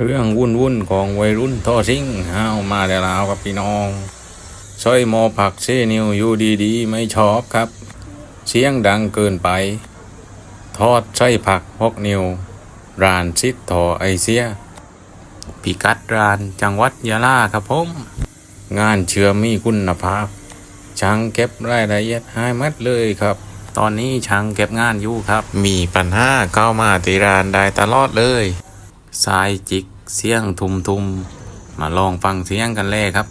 เรื่องวุ่นวุ่นของวัยรุ่นท่อซิ่งห้าวมาแล้วลาวครับพี่น้องซอยมอผักเซนิวอยู่ดีๆ ไม่ชอบครับ เสียงดังเกินไป ทอดไส้ผักหกนิวร้านซิดทอไอเสียพิกัดร้านจังหวัดยะลาครับผม งานเชื่อมีคุณภาพ ช่างเก็บรายละเอียดให้หมัดเลยครับ ตอนนี้ช่างเก็บงานอยู่ครับ มีปัญหาเข้ามาที่ร้านได้ตลอดเลย สายจิกเสียงทุมทุมมาลองฟังเสียงกันเลยครับ